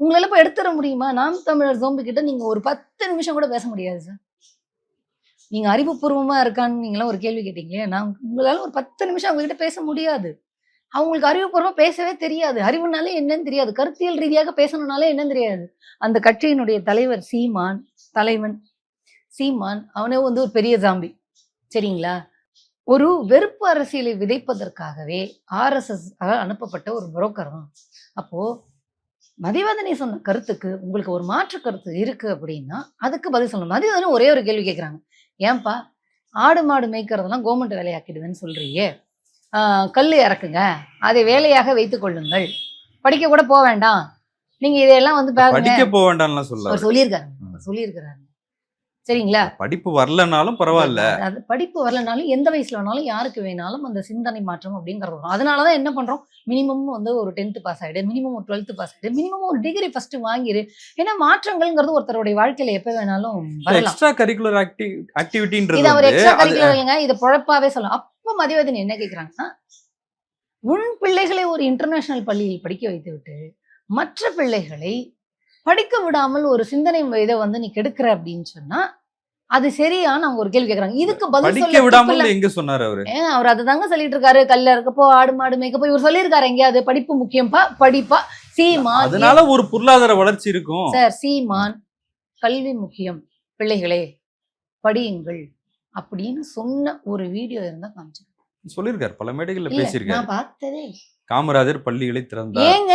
உங்களால போய் எடுத்துட முடியுமா? நாம் தமிழர் ஜோம்பி கிட்ட நீங்க ஒரு பத்து நிமிஷம் கூட பேச முடியாது சார் நீங்க அறிவுபூர்வமா இருக்கான்னு நீங்களாம் ஒரு கேள்வி கேட்டீங்களே நான் உங்களால ஒரு பத்து நிமிஷம் அவங்க கிட்ட பேச முடியாது. அவங்களுக்கு அறிவுபூர்வமா பேசவே தெரியாது. அறிவுனாலே என்னன்னு தெரியாது. கருத்தியல் ரீதியாக பேசணும்னாலே என்னன்னு தெரியாது. அந்த கட்சியினுடைய தலைவர் சீமான் தலைவன் சீமான் அவனே வந்து ஒரு பெரிய ஜாம்பி சரிங்களா? ஒரு வெறுப்பு அரசியலை விதைப்பதற்காகவே ஆர்எஸ்எஸ் அனுப்பப்பட்ட ஒரு புரோக்கர் தான். அப்போ மதிவதனை சொன்ன கருத்துக்கு உங்களுக்கு ஒரு மாற்று கருத்து இருக்கு அப்படின்னா அதுக்கு பதில் சொல்லணும். மதிவதனை ஒரே ஒரு கேள்வி கேட்குறாங்க ஏன்பா? ஆடு மாடு மேய்க்கிறதெல்லாம் கவர்மெண்ட் வேலையாக்கிடுதுன்னு சொல்றியே. ஆஹ் கல் இறக்குங்க. அதை வேலையாக வைத்துக் கொள்ளுங்கள். படிக்க கூட போக வேண்டாம் நீங்க இதையெல்லாம் வந்து பாருங்க. படிக்க போக வேண்டாம்லாம் சொல்ல சொல்லியிருக்காரு. சொல்லியிருக்கிறாரு. சரிங்களா? படிப்பு வரலனாலும் பரவாயில்ல. அது படிப்பு வரலனாலும் எந்த வயசுல வேணாலும் யாருக்கு வேணாலும் அந்த சிந்தனை மாற்றம் அப்படிங்கிறது வரும். அதனாலதான் என்ன பண்றோம்? மினிமம் வந்து ஒரு டென்த் பாஸ் ஆயிடு மினிமம் ஒரு டுவெல்த் பாஸ் ஆயிடு மினிமம் ஒரு டிகிரி ஃபர்ஸ்ட் வாங்கிரு. ஏன்னா மாற்றங்கள்ங்கிறது ஒருத்தருடைய வாழ்க்கையில எப்ப வேணாலும் எக்ஸ்ட்ரா கரிக்குலர் ஆக்டிவிட்டின்றது இது அவர் எக்ஸ்ட்ரா கரிக்குலர் இதை பொழப்பாவே சொல்லலாம். அப்ப மதிவதன் என்ன கேக்குறாங்கன்னா உன் பிள்ளைகளை ஒரு இன்டர்நேஷனல் பள்ளியில் படிக்க வைத்து விட்டு மற்ற பிள்ளைகளை படிக்க விடாமல் ஒரு சிந்தனை இதை வந்து நீ கெடுக்கிற அப்படின்னு சொன்னா அது சரியான்னு அவங்க ஒரு கேள்வி கேக்குறாங்க. இதுக்கு பதில் படிக்க சொல்ல. விடாமல் எங்க சொன்னாரு அவரு? ஏன் அவர் அதுதாங்க சொல்லிட்டு இருக்காரு கல்ல இருக்கப்போ ஆடு மாடு மேய்க்கப்போ இவர் சொல்லியிருக்காரு எங்கேயாவது. படிப்பு முக்கியம்பா படிப்பா. சீமான் அதனால ஒரு பொருளாதார வளர்ச்சி இருக்கும். சார் சீமான் கல்வி முக்கியம். பிள்ளைகளே படியுங்கள் அப்படின்னு சொன்ன ஒரு வீடியோ இருந்தா காமிச்சு சொல்லியிருக்காரு. பல மேடைகள்ல பேசியிருக்காரு. நான் பார்த்ததே. காமராஜர் பள்ளிகளை திறந்தார். ஏங்க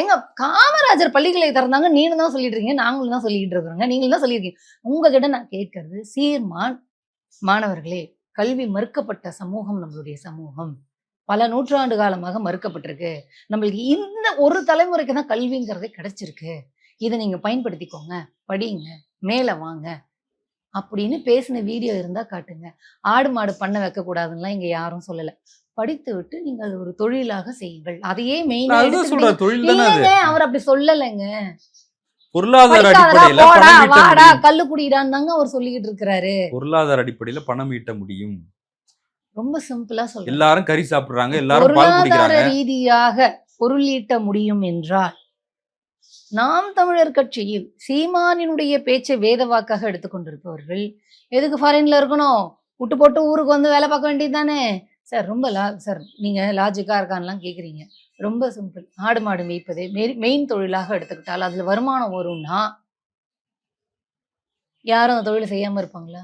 ஏங்க காமராஜர் பள்ளிகளை திறந்தாங்க. நீங்க தான் சொல்லிட்டு இருக்கீங்க நாங்களும் தான் சொல்லிட்டு இருக்கிறோங்க. நீங்களும் தான் சொல்லியிருக்கீங்க. உங்ககிட்ட நான் கேட்கறது சீர்மான் மாணவர்களே கல்வி மறுக்கப்பட்ட சமூகம் நம்மளுடைய சமூகம். பல நூற்றாண்டு காலமாக மறுக்கப்பட்டிருக்கு. நம்மளுக்கு இந்த ஒரு தலைமுறைக்கு தான் கல்விங்கிறதே கிடைச்சிருக்கு. இதை நீங்க பயன்படுத்திக்கோங்க படிங்க மேல வாங்க. அப்படின்னு பேசின வீடியோ இருந்தா காட்டுங்க. ஆடு மாடு பண்ண வைக்க கூடாதுன்னுலாம் இங்க யாரும் சொல்லல. படித்து விட்டு நீங்கள் அது ஒரு தொழிலாக செய்யுங்கள். அதையே மெயின் அவர் அப்படி சொல்லலைங்க. பொருளாதார அடிப்படையில வாடா கல்லு குடிடான்னு தாங்க அவர் சொல்லிக்கிட்டு இருக்கிறாரு. பொருளாதார அடிப்படையில பணம் ஈட்ட முடியும். ரொம்ப சிம்பிளா சொல்றேன். எல்லாரும் கறி சாப்பிடுறாங்க எல்லாரும் பால் குடிக்கிறாங்க. ரீதியாக பொருள் ஈட்ட முடியும் என்றால் நாம் தமிழர் கட்சியில் சீமானினுடைய பேச்சை வேத வாக்காக எடுத்துக்கொண்டிருப்பவர்கள் எதுக்கு ஃபாரின்ல இருக்கணும்? விட்டு போட்டு ஊருக்கு வந்து வேலை பார்க்க வேண்டியது தானே சார் ரொம்ப லா சார் நீங்கள் லாஜிக்காக இருக்கான்லாம் கேட்குறீங்க ரொம்ப சிம்பிள் ஆடு மாடு மேய்ப்பதே மெயின் தொழிலாக எடுத்துக்கிட்டால் அதில் வருமானம் வரும்னா யாரும் அந்த தொழிலை செய்யாமல் இருப்பாங்களா?